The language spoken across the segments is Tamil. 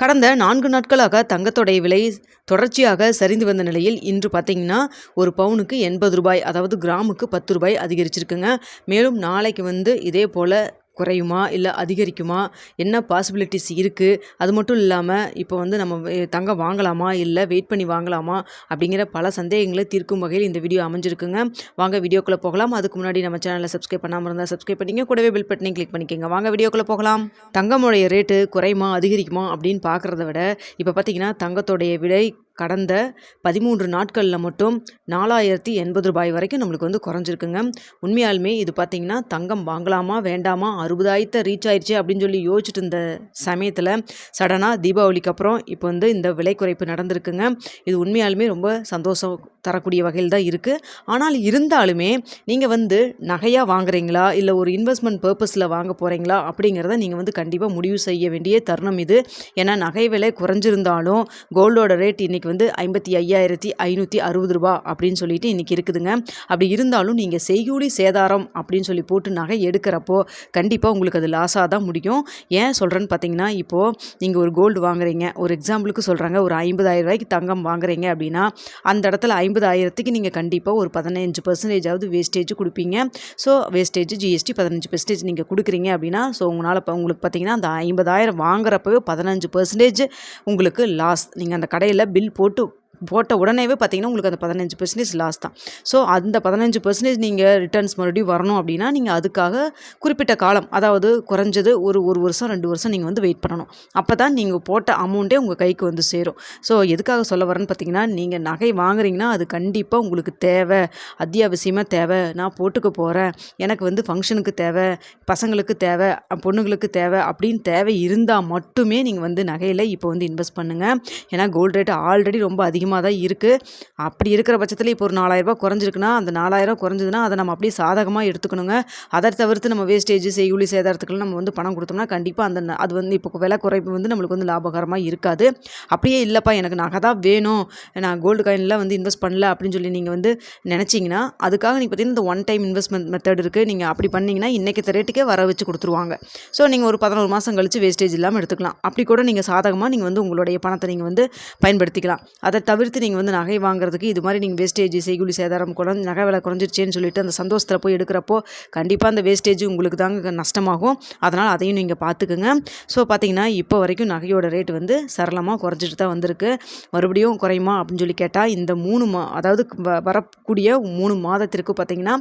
கடந்த நான்கு நாட்களாக தங்கத்தோடைய விலை தொடர்ச்சியாக சரிந்து வந்த நிலையில் இன்று பார்த்தீங்கன்னா ஒரு பவுனுக்கு எண்பது ரூபாய் அதாவது கிராமுக்கு பத்து ரூபாய் அதிகரிச்சிருக்குங்க. மேலும் நாளைக்கு வந்து இதே போல் குறையுமா? இல்லை அதிகரிக்குமா? என்ன பாசிபிலிட்டிஸ் இருக்குது அது மட்டும் இல்லாமல் இப்போ வந்து நம்ம தங்கம் வாங்கலாமா? இல்லை வெயிட் பண்ணி வாங்கலாமா? அப்படிங்கிற பல சந்தேகங்களை தீர்க்கும் வகையில் இந்த வீடியோ அமைஞ்சிருக்குங்க. வாங்க வீடியோக்குள்ளே போகலாம். அதுக்கு முன்னாடி நம்ம சேனலை சப்ஸ்கிரைப் பண்ணாமல் இருந்தால் சப்ஸ்கிரைப் பண்ணிங்க கூடவே பில் பட்டனையும் கிளிக் பண்ணிக்கோங்க. வாங்க வீடியோக்குள்ளே போகலாம். தங்கமுடைய ரேட்டு குறையுமா? அதிகரிக்குமா? அப்படின்னு பார்க்குறத விட இப்போ பார்த்தீங்கன்னா தங்கத்தோடைய விலை கடந்த பதிமூன்று நாட்களில் மட்டும் நாலாயிரத்தி எண்பது ரூபாய் வரைக்கும் நம்மளுக்கு வந்து குறைஞ்சிருக்குங்க. உண்மையாலுமே இது பார்த்திங்கன்னா தங்கம் வாங்கலாமா வேண்டாமா அறுபதாயிரத்தை ரீச் ஆயிடுச்சு அப்படின்னு சொல்லி யோசிச்சுட்டு இருந்த சமயத்தில் சடனாக தீபாவளிக்கு அப்புறம் இப்போ வந்து இந்த விலை குறைப்பு நடந்திருக்குங்க. இது உண்மையாலுமே ரொம்ப சந்தோஷம் தரக்கூடிய வகையில் தான் இருக்குது ஆனால் இருந்தாலுமே நீங்கள் வந்து நகையாக வாங்குறீங்களா? இல்லை ஒரு இன்வெஸ்ட்மெண்ட் பர்பஸில் வாங்க போகிறீங்களா அப்படிங்கிறத நீங்கள் வந்து கண்டிப்பாக முடிவு செய்ய வேண்டிய தருணம் இது. ஏன்னா நகை விலை குறைஞ்சிருந்தாலும் கோல்டோட ரேட் இன்றைக்கி வந்து ஐம்பத்தி ஐயாயிரத்தி ஐநூற்றி அறுபது ரூபா அப்படின்னு சொல்லிட்டு இன்றைக்கி இருக்குதுங்க. அப்படி இருந்தாலும் நீங்கள் செய்கூலி சேதாரம் அப்படின்னு சொல்லி போட்டு நகை எடுக்கிறப்போ கண்டிப்பாக உங்களுக்கு அது லாஸாக தான் முடியும். ஏன் சொல்கிறேன்னு பார்த்தீங்கன்னா இப்போது நீங்கள் ஒரு கோல்டு வாங்குறீங்க. ஒரு எக்ஸாம்பிளுக்கு சொல்கிறாங்க ஒரு ஐம்பதாயிரம் ரூபாய்க்கு தங்கம் வாங்குறீங்க அப்படின்னா அந்த இடத்துல ஐம்பதாயிரத்துக்கு நீங்கள் கண்டிப்பாக ஒரு பதினஞ்சு பர்சன்டேஜாவது வேஸ்டேஜ் கொடுப்பீங்க. ஸோ வேஸ்டேஜ் ஜிஎஸ்டி பதினஞ்சு பெர்சன்டேஜ் நீங்கள் கொடுக்குறீங்க அப்படின்னா ஸோ உங்களால் இப்போ உங்களுக்கு பார்த்தீங்கன்னா அந்த ஐம்பதாயிரம் வாங்குறப்பவே பதினஞ்சு பர்சன்டேஜ் உங்களுக்கு லாஸ் நீங்கள் அந்த கடையில் பில் போட்டு போட்ட உடனேவே பார்த்தீங்கன்னா உங்களுக்கு அந்த பதினஞ்சு பர்சன்டேஜ் லாஸ் தான். ஸோ அந்த பதினஞ்சு பர்சன்டேஜ் நீங்கள் ரிட்டர்ன்ஸ் மறுபடியும் வரணும் அப்படின்னா நீங்கள் அதுக்காக குறிப்பிட்ட காலம் அதாவது குறைஞ்சது ஒரு ஒரு வருஷம் ரெண்டு வருஷம் நீங்கள் வந்து வெயிட் பண்ணணும். அப்போ தான் நீங்கள் போட்ட அமௌண்ட்டே உங்கள் கைக்கு வந்து சேரும். ஸோ எதுக்காக சொல்ல வரேன்னு பார்த்தீங்கன்னா நீங்கள் நகை வாங்குறீங்கன்னா அது கண்டிப்பாக உங்களுக்கு தேவை. அத்தியாவசியமாக தேவை. நான் போட்டுக்க போகிறேன் எனக்கு வந்து ஃபங்க்ஷனுக்கு தேவை. பசங்களுக்கு தேவை. பொண்ணுங்களுக்கு தேவை அப்படின்னு தேவை இருந்தால் மட்டுமே நீங்கள் வந்து நகையில் இப்போ வந்து இன்வெஸ்ட் பண்ணுங்கள் ஏன்னா கோல்டு ரேட் ஆல்ரெடி ரொம்ப அதிகமாக தான் இருக்குது அப்படி இருக்கிற பட்சத்தில் இப்போ ஒரு நாலாயிரரூபா குறைஞ்சிருக்குன்னா அந்த நாலாயிரம் குறைஞ்சதுன்னா அதை நம்ம அப்படியே சாதகமாக எடுத்துக்கணுங்க. அதை தவிர்த்து நம்ம வேஸ்டேஜ் செய்யுளி சேதாரத்துக்குலாம் நம்ம வந்து பணம் கொடுத்தோம்னா கண்டிப்பாக அந்த அது வந்து இப்போ விலை குறைப்பு வந்து நம்மளுக்கு வந்து லாபகரமாக இருக்காது. அப்படியே இல்லைப்பா எனக்கு நகை தான் வேணும். நான் கோல்டு காயின்லாம் வந்து இன்வெஸ்ட் பண்ணல அப்படின்னு சொல்லி நீங்கள் வந்து நினச்சிங்கன்னா அதுக்காக நீங்கள் பார்த்தீங்கன்னா இந்த ஒன் டைம் இன்வெஸ்ட்மெண்ட் மெத்தட் இருக்குது நீங்கள் அப்படி பண்ணீங்கன்னா இன்றைக்கி ரேட்டுக்கே வர வச்சு கொடுத்துருவாங்க. ஸோ நீங்கள் ஒரு பதினோரு மாதம் கழித்து வேஸ்டேஜ் இல்லாமல் எடுத்துக்கலாம். அப்படி கூட நீங்கள் சாதகமாக நீங்கள் வந்து உங்களுடைய பணத்தை நீங்கள் வந்து பயன்படுத்திக்கலாம். அதை தவிர தவிர்த்து நீங்கள் வந்து நகை வாங்குறதுக்கு இது மாதிரி நீங்கள் வேஸ்டேஜ் செய்குலி சேதாரம் குறைஞ்சு நகை விலை குறைஞ்சிருச்சேன்னு சொல்லிட்டு அந்த சந்தோஷத்தில் போய் எடுக்கிறப்போ கண்டிப்பாக அந்த வேஸ்டேஜ் உங்களுக்கு தாங்க நஷ்டமாகும். அதனால் அதையும் நீங்கள் பார்த்துக்குங்க ஸோ பார்த்தீங்கன்னா இப்போ வரைக்கும் நகையோட ரேட் வந்து சரளமாக குறைஞ்சிட்டு தான் வந்திருக்கு. மறுபடியும் குறையுமா அப்படின்னு சொல்லி கேட்டால் இந்த மூணு மா அதாவது வ- வரக்கூடிய மூணு மாதத்திற்கு பார்த்தீங்கன்னா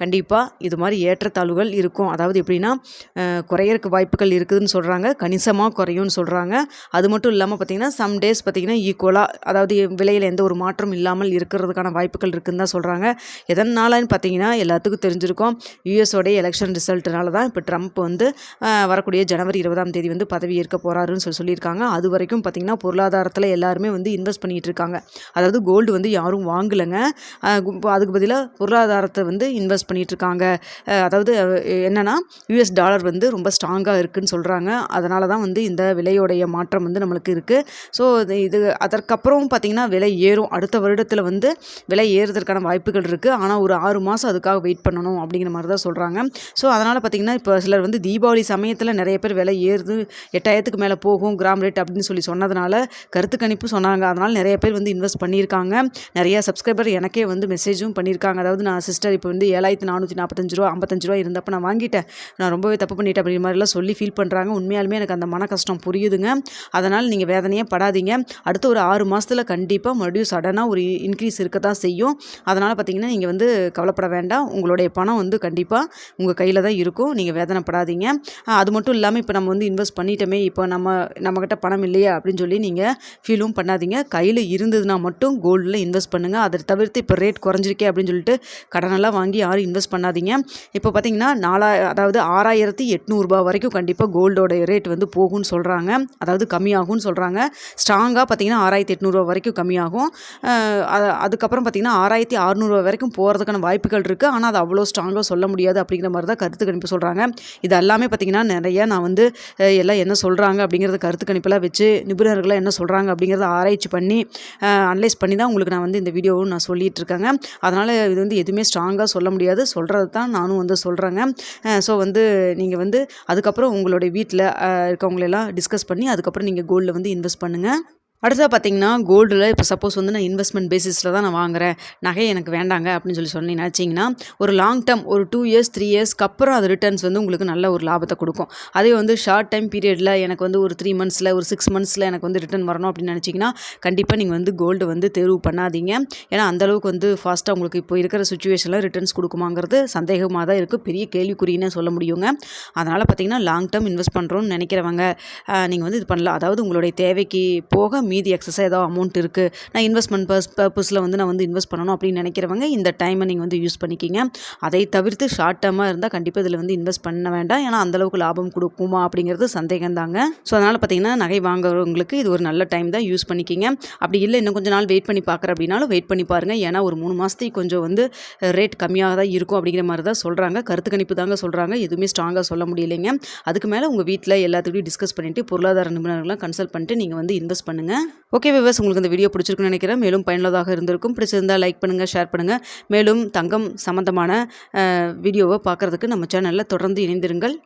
கண்டிப்பாக இது மாதிரி ஏற்றத்தாழ்வுகள் இருக்கும். அதாவது எப்படின்னா குறையறக்கு வாய்ப்புகள் இருக்குதுன்னு சொல்கிறாங்க கணிசமாக குறையும்னு சொல்கிறாங்க அது மட்டும் இல்லாமல் பார்த்தீங்கன்னா சம் டேஸ் பார்த்தீங்கன்னா ஈக்குவலாக அதாவது விலையில் எந்த ஒரு மாற்றம் இல்லாமல் இருக்கிறதுக்கான வாய்ப்புகள் இருக்குதுன்னு தான் சொல்கிறாங்க எதனாலன்னு பார்த்தீங்கன்னா எல்லாத்துக்கும் தெரிஞ்சிருக்கும். யூஎஸோடைய எலெக்ஷன் ரிசல்ட்னால தான் இப்போ ட்ரம்ப் வந்து வரக்கூடிய ஜனவரி இருபதாம் தேதி வந்து பதவி ஏற்க போகிறாருன்னு சொல்லி சொல்லியிருக்காங்க. அது வரைக்கும் பார்த்தீங்கன்னா பொருளாதாரத்தில் எல்லாருமே வந்து இன்வெஸ்ட் பண்ணிகிட்டு இருக்காங்க. அதாவது கோல்டு வந்து யாரும் வாங்கலைங்க. இப்போ அதுக்கு பதிலாக பொருளாதாரத்தை வந்து இன்வெஸ்ட் பண்ணிகிட்டு இருக்காங்க. அதாவது என்னென்னா யூஎஸ் டாலர் வந்து ரொம்ப ஸ்ட்ராங்காக இருக்குதுன்னு சொல்கிறாங்க அதனால தான் வந்து இந்த விலையோடைய மாற்றம் வந்து நம்மளுக்கு இருக்குது ஸோ இது அதற்கப்புறம் பார்த்திங்கன்னா விலை ஏறும். அடுத்த வருடத்தில் வந்து விலை ஏறுறதுக்கான வாய்ப்புகள் இருக்குது ஆனால் ஒரு ஆறு மாதம் அதுக்காக வெயிட் பண்ணணும் அப்படிங்கிற மாதிரி தான் சொல்கிறாங்க ஸோ அதனால் பார்த்திங்கன்னா இப்போ சிலர் வந்து தீபாவளி சமயத்தில் நிறைய பேர் விலை ஏறுது எட்டாயிரத்துக்கு மேலே போகும் கிராம் ரேட் அப்படின்னு சொல்லி சொன்னதுனால கருத்து கணிப்பு சொன்னாங்க. அதனால் நிறைய பேர் வந்து இன்வெஸ்ட் பண்ணியிருக்காங்க. நிறைய சப்ஸ்கிரைபர் எனக்கே வந்து மெசேஜும் பண்ணியிருக்காங்க. அதாவது நான் சிஸ்டர் இப்போ வந்து ஏழாயிரத்தி நானூற்றி நாற்பத்தஞ்சு ரூபா ஐம்பத்தஞ்சு ரூபா இருந்தப்போ நான் வாங்கிட்டேன். நான் ரொம்பவே தப்பு பண்ணிட்டேன் அப்படிங்கிற மாதிரிலாம் சொல்லி ஃபீல் பண்ணுறாங்க உண்மையாலுமே எனக்கு அந்த மன கஷ்டம் புரியுதுங்க. அதனால் நீங்கள் வேதனையே படாதீங்க. அடுத்த ஒரு ஆறு மாதத்தில் கண்டிப்பாக கண்டிப்பாக மறுபடியும் சடனாக ஒரு இன்க்ரீஸ் இருக்க தான் செய்யும். அதனால் பார்த்தீங்கன்னா நீங்கள் வந்து கவலைப்பட வேண்டாம். உங்களுடைய பணம் வந்து கண்டிப்பாக உங்கள் கையில் தான் இருக்கும். நீங்கள் வேதனைப்படாதீங்க. அது மட்டும் இல்லாமல் இப்போ நம்ம வந்து இன்வெஸ்ட் பண்ணிட்டோமே இப்போ நம்ம நம்மக்கிட்ட பணம் இல்லையா அப்படின்னு சொல்லி நீங்கள் ஃபீலும் பண்ணாதீங்க. கையில் இருந்ததுன்னா மட்டும் கோல்டில் இன்வெஸ்ட் பண்ணுங்கள் அதை தவிர்த்து இப்போ ரேட் குறைஞ்சிருக்கே அப்படின்னு சொல்லிட்டு கடனெல்லாம் வாங்கி யாரும் இன்வெஸ்ட் பண்ணாதீங்க. இப்போ பார்த்தீங்கன்னா நாலா அதாவது ஆறாயிரத்தி எட்நூறுபா வரைக்கும் கண்டிப்பாக கோல்டோட ரேட் வந்து போகும்னு சொல்கிறாங்க அதாவது கம்மியாகும்னு சொல்கிறாங்க ஸ்ட்ராங்காக பார்த்தீங்கன்னா ஆறாயிரத்தி எட்நூறுபா வரைக்கும் கம்மியாகும். அதுக்கப்புறம் பார்த்திங்கன்னா ஆறாயிரத்தி அறநூறுவா வரைக்கும் போகிறதுக்கான வாய்ப்புகள் இருக்குது ஆனால் அது அவ்வளோ ஸ்ட்ராங்காக சொல்ல முடியாது அப்படிங்கிற மாதிரி தான் கருத்து கணிப்பு சொல்கிறாங்க இது எல்லாமே பார்த்திங்கன்னா நிறைய நான் வந்து எல்லாம் என்ன சொல்கிறாங்க அப்படிங்கிறத கருத்து கணிப்பெல்லாம் வச்சு நிபுணர்கள்லாம் என்ன சொல்கிறாங்க அப்படிங்கிறத ஆராய்ச்சி பண்ணி அனலைஸ் பண்ணி தான் உங்களுக்கு நான் வந்து இந்த வீடியோவும் நான் சொல்லிட்டு இருக்கேங்க. அதனால் இது வந்து எதுவுமே ஸ்ட்ராங்காக சொல்ல முடியாது. சொல்கிறது தான் நானும் வந்து சொல்கிறேங்க ஸோ வந்து நீங்கள் வந்து அதுக்கப்புறம் உங்களுடைய வீட்டில் இருக்கவங்களெல்லாம் டிஸ்கஸ் பண்ணி அதுக்கப்புறம் நீங்கள் கோல்டில் வந்து இன்வெஸ்ட் பண்ணுங்கள் அடுத்ததாக பார்த்தீங்கன்னா கோல்டில் இப்போ சப்போஸ் வந்து நான் இன்வெஸ்ட்மெண்ட் பேசிஸில் தான் நான் வாங்குறேன். நகை எனக்கு வேண்டாங்க அப்படின்னு சொல்லி சொல்லி நினச்சிங்கன்னா ஒரு லாங் டேர்ம் ஒரு டூ இயர்ஸ் த்ரீ இயர்ஸ்க்கு அப்புறம் அது ரிட்டர்ன்ஸ் வந்து உங்களுக்கு நல்ல ஒரு லாபத்தை கொடுக்கும். அதே வந்து ஷார்ட் டைம் பீரியடில் எனக்கு வந்து ஒரு த்ரீ மந்த்ஸில் ஒரு சிக்ஸ் மந்த்ஸில் எனக்கு வந்து ரிட்டர்ன் வரணும் அப்படின்னு நினச்சிங்கன்னா கண்டிப்பாக நீங்கள் வந்து கோல்டு வந்து தேர்வு பண்ணாதீங்க. ஏன்னா அந்தளவுக்கு வந்து ஃபாஸ்ட்டாக உங்களுக்கு இப்போ இருக்கிற சுச்சுவேஷனில் ரிட்டர்ன்ஸ் கொடுக்குமாங்கிறது சந்தேகமாக தான் இருக்குது பெரிய கேள்விக்குறின்னு சொல்ல முடியுங்க. அதனால் பார்த்தீங்கன்னா லாங் டேர்ம் இன்வெஸ்ட் பண்ணுறோன்னு நினைக்கிறவங்க நீங்கள் வந்து இது பண்ணலாம். அதாவது உங்களுடைய தேவைக்கு போக மீதி எக்ஸஸாக ஏதோ அமௌண்ட் இருக்குது நான் இன்வெஸ்ட்மெண்ட் பர்ஸ் பர்பஸில் வந்து நான் வந்து இன்வெஸ்ட் பண்ணணும் அப்படின்னு நினைக்கிறவங்க இந்த டைமை நீங்கள் வந்து யூஸ் பண்ணிக்கிங்க. அதை தவிர்த்து ஷார்ட் டேர்மாக இருந்தால் கண்டிப்பாக இதில் வந்து இன்வெஸ்ட் பண்ண வேண்டாம். ஏன்னா அந்தளவுக்கு லாபம் கொடுக்குமா அப்படிங்கிறது சந்தேகம் தாங்க ஸோ அதனால் பார்த்தீங்கன்னா நகை வாங்குறவங்களுக்கு இது ஒரு நல்ல டைம் தான் யூஸ் பண்ணிக்கிங்க. அப்படி இல்லை இன்னும் கொஞ்சம் நாள் வெயிட் பண்ணி பார்க்குற அப்படின்னாலும் வெயிட் பண்ணி பாருங்கள் ஏன்னா ஒரு மூணு மாதத்துக்கு கொஞ்சம் வந்து ரேட் கம்மியாக தான் இருக்கும் அப்படிங்கிற மாதிரி தான் சொல்கிறாங்க கருத்து கணிப்பு தாங்க சொல்கிறாங்க எதுவுமே ஸ்ட்ராங்காக சொல்ல முடியலைங்க. அதுக்கு மேலே உங்கள் வீட்டில் எல்லாத்துக்கிட்டையும் டிஸ்கஸ் பண்ணிவிட்டு பொருளாதார நிபுணர்கள்லாம் கன்சல்ட் பண்ணிட்டு நீங்கள் வந்து இன்வெஸ்ட் பண்ணுங்கள் ஓகே விவஸ் உங்களுக்கு இந்த வீடியோ பிடிச்சிருக்குன்னு நினைக்கிறேன். மேலும் பயனுள்ளதாக இருந்திருக்கும். பிடிச்சிருந்தால் லைக் பண்ணுங்கள் ஷேர் பண்ணுங்கள் மேலும் தங்கம் சம்மந்தமான வீடியோவை பார்க்குறதுக்கு நம்ம சேனலில் தொடர்ந்து இணைந்திருங்கள்.